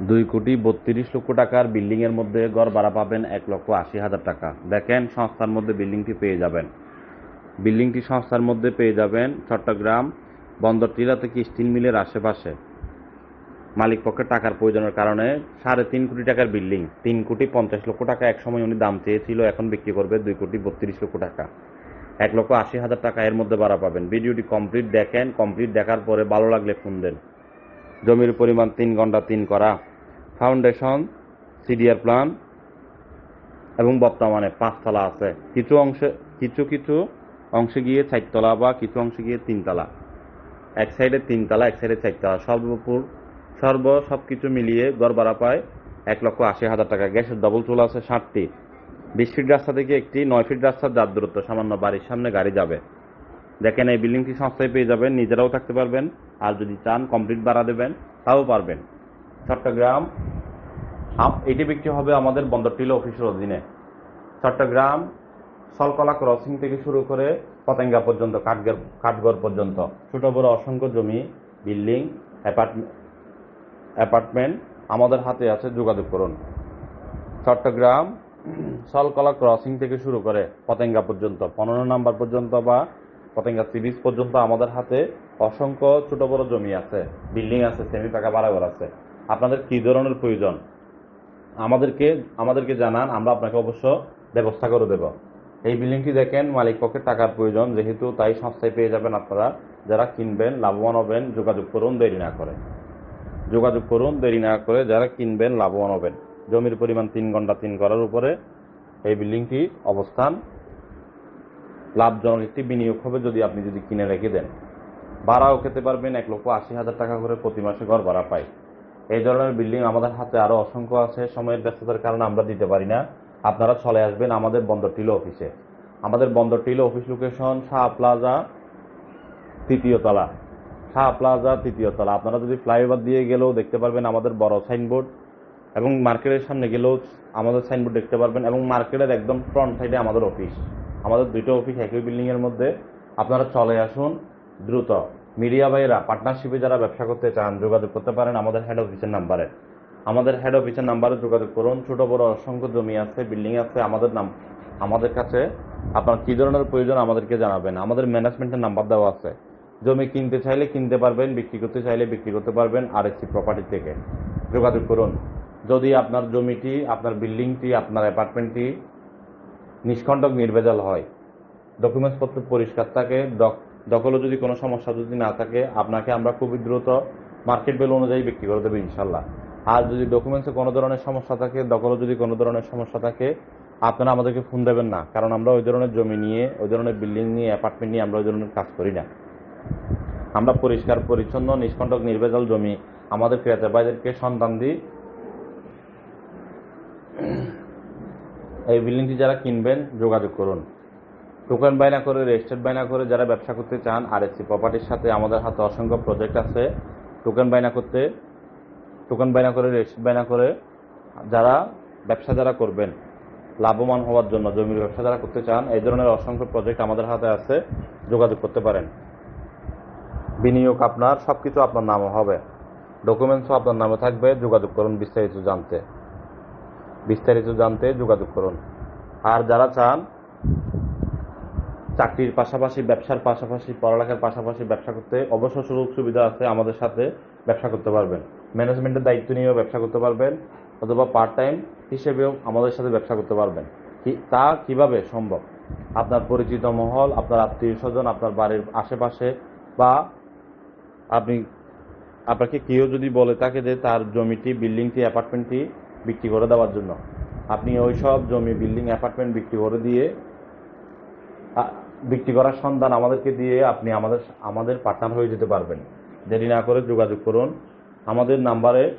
দুই কোটি বত্রিশ লক্ষ টাকার বিল্ডিংয়ের মধ্যে গড় ভাড়া পাবেন এক লক্ষ আশি হাজার টাকা। দেখেন, সংস্থার মধ্যে বিল্ডিংটি পেয়ে যাবেন। বিল্ডিংটি সংস্থার মধ্যে পেয়ে যাবেন চট্টগ্রাম বন্দর, টিলা থেকে স্টিল মিলের আশেপাশে। মালিক পক্ষের টাকার প্রয়োজনের কারণে সাড়ে তিন কোটি টাকার বিল্ডিং, তিন কোটি পঞ্চাশ লক্ষ টাকা এক সময় উনি দাম চেয়েছিল, এখন বিক্রি করবে দুই কোটি বত্রিশ লক্ষ টাকা। এক লক্ষ আশি হাজার টাকা এর মধ্যে ভাড়া পাবেন। ভিডিওটি কমপ্লিট দেখেন, কমপ্লিট দেখার পরে ভালো লাগলে ফোন দেন। জমির পরিমাণ তিন ঘণ্টা তিন করা। ফাউন্ডেশন সিডিআর প্ল্যান এবং বর্তমানে পাঁচতলা আছে। কিছু অংশে, কিছু কিছু অংশে গিয়ে চারতলা বা কিছু অংশে গিয়ে তিনতলা। এক সাইডে তিনতলা, এক সাইডে চারতলা। সর্বপুর, সর্ব সব কিছু মিলিয়ে গড়বাড়া পায় এক লক্ষ আশি হাজার টাকা। গ্যাসের ডবল চুলা আছে ষাটটি। বিশ ফিট রাস্তা থেকে একটি নয় ফিট রাস্তার যার দূরত্ব সামান্য বাড়ির সামনে গাড়ি যাবে। দেখেন এই বিল্ডিংটি সংস্থায় পেয়ে যাবেন, নিজেরাও থাকতে পারবেন, আর যদি চান কমপ্লিট ভাড়া দেবেন, তাও পারবেন। চট্টগ্রাম এটি বিক্রি হবে আমাদের বন্দরটিল অফিসের অধীনে। চট্টগ্রাম, সলকলা ক্রসিং থেকে শুরু করে পতেঙ্গা পর্যন্ত, কাঠগড় কাঠগড় পর্যন্ত। ছোট, বড়, অসংখ্য জমি বিল্ডিং অ্যাপার্টমেন্ট অ্যাপার্টমেন্ট আমাদের হাতে আছে, যোগাযোগ করুন। চট্টগ্রাম, সলকলা ক্রসিং থেকে শুরু করে পতেঙ্গা পর্যন্ত, পনেরো নাম্বার পর্যন্ত বা পতেঙ্গা সিরিজ পর্যন্ত আমাদের হাতে অসংখ্য ছোট বড় জমি আছে, বিল্ডিং আছে সেমি পাকা বাড়াঘর আছে। আপনাদের কী ধরনের প্রয়োজন? আমাদেরকে আমাদেরকে জানান, আমরা আপনাকে অবশ্য ব্যবস্থা করে দেব। এই বিল্ডিংটি দেখেন, মালিক পক্ষের টাকার প্রয়োজন, যেহেতু তাই সংস্থায় পেয়ে যাবেন আপনারা যারা কিনবেন, লাভবান হবেন, যোগাযোগ করুন, দেরি না করে। যোগাযোগ করুন, দেরি না করে যারা কিনবেন, লাভবান হবেন। জমির পরিমাণ তিন ঘণ্টা তিন করার উপরে এই বিল্ডিংটি অবস্থান লাভজনক একটি বিনিয়োগ হবে যদি আপনি যদি কিনে রেখে দেন। ভাড়াও খেতে পারবেন এক লক্ষ আশি হাজার টাকা করে প্রতি মাসে ঘর ভাড়া পায় এই ধরনের বিল্ডিং আমাদের হাতে আরও অসংখ্য আছে, সময়ের ব্যস্ততার কারণে আমরা দিতে পারি না। আপনারা চলে আসবেন আমাদের বন্দর টিলো অফিসে। আমাদের বন্দর টিলো অফিস লোকেশন শাহ প্লাজা তৃতীয় তলা। শাহ প্লাজা তৃতীয় তলা। আপনারা যদি ফ্লাইওভার দিয়ে গেলেও দেখতে পারবেন আমাদের বড় সাইনবোর্ড এবং মার্কেটের সামনে গেলেও আমাদের সাইনবোর্ড দেখতে পারবেন এবং মার্কেটের একদম ফ্রন্ট সাইডে আমাদের অফিস আমাদের দুটো অফিস একই বিল্ডিংয়ের মধ্যে। আপনারা চলে আসুন দ্রুত। মিডিয়া ভাইয়েরা পার্টনারশিপে যারা ব্যবসা করতে চান, যোগাযোগ করতে পারেন আমাদের হেড অফিসের নাম্বারে আমাদের হেড অফিসের নাম্বারে যোগাযোগ করুন। ছোট, বড়, অসংখ্য জমি আছে বিল্ডিং আছে, আমাদের নাম, আমাদের কাছে। আপনার কী ধরনের প্রয়োজন আমাদেরকে জানাবেন? আমাদের ম্যানেজমেন্টের নাম্বার দেওয়া আছে। জমি কিনতে চাইলে কিনতে পারবেন, বিক্রি করতে চাইলে বিক্রি করতে পারবেন আর একটি প্রপার্টি থেকে। যোগাযোগ করুন। যদি আপনার জমিটি, আপনার বিল্ডিংটি আপনার অ্যাপার্টমেন্টটি নিষ্কণ্টক নির্ভেজাল হয়। ডকুমেন্টসপত্র পরিষ্কার থাকে দখলও যদি কোনো সমস্যা যদি না থাকে, আপনাকে আমরা খুবই দ্রুত মার্কেট ভ্যালু অনুযায়ী বিক্রি করে দেবো ইনশাল্লাহ। আর যদি ডকুমেন্টসে কোনো ধরনের সমস্যা থাকে দখলও যদি কোনো ধরনের সমস্যা থাকে, আপনারা আমাদেরকে ফোন দেবেন না। কারণ আমরা ওই ধরনের জমি নিয়ে, ওই ধরনের বিল্ডিং নিয়ে অ্যাপার্টমেন্ট নিয়ে আমরা ওই ধরনের কাজ করি না। আমরা পরিষ্কার, পরিচ্ছন্ন, নিষ্কণ্টক নির্ভেজাল জমি আমাদের ক্রেতা ভাইদেরকে সন্তান দিই এই বিল্ডিংটি যারা কিনবেন, যোগাযোগ করুন। টোকেন বাইনা করে রেজিস্টার্ড বাইনা করে যারা ব্যবসা করতে চান আর এসি প্রপার্টির সাথে আমাদের হাতে অসংখ্য প্রজেক্ট আছে। টোকেন বাইনা করতে টোকেন বাইনা করে রেজিস্টার্ড বাইনা করে যারা ব্যবসা যারা করবেন, লাভবান হওয়ার জন্য, জমির ব্যবসা যারা করতে চান, এই ধরনের অসংখ্য প্রজেক্ট আমাদের হাতে আছে, যোগাযোগ করতে পারেন। বিনিয়োগ আপনার সব কিছু আপনার নামে হবে। ডকুমেন্টসও আপনার নামে থাকবে, যোগাযোগ করুন বিস্তারিত জানতে। বিস্তারিত জানতে যোগাযোগ করুন। আর যারা চান, চাকরির পাশাপাশি ব্যবসার পাশাপাশি, পড়ালেখার পাশাপাশি ব্যবসা করতে অবশ্য সুযোগ সুবিধা আছে আমাদের সাথে ব্যবসা করতে পারবেন। ম্যানেজমেন্টের দায়িত্ব নিয়েও ব্যবসা করতে পারবেন, অথবা পার্ট টাইম হিসেবেও আমাদের সাথে ব্যবসা করতে পারবেন। তা কীভাবে সম্ভব? আপনার পরিচিত মহল, আপনার আত্মীয় স্বজন আপনার বাড়ির আশেপাশে, বা আপনি, আপনাকে কেউ যদি বলে থাকে যে তার জমিটি বিল্ডিংটি অ্যাপার্টমেন্টটি বিক্রি করে দেওয়ার জন্য। আপনি ওই সব জমি বিল্ডিং অ্যাপার্টমেন্ট বিক্রি করে দিয়ে বিক্রি করার সন্ধান আমাদেরকে দিয়ে আপনি আমাদের আমাদের পার্টনার হয়ে যেতে পারবেন। দেরি না করে যোগাযোগ করুন। আমাদের নাম্বারে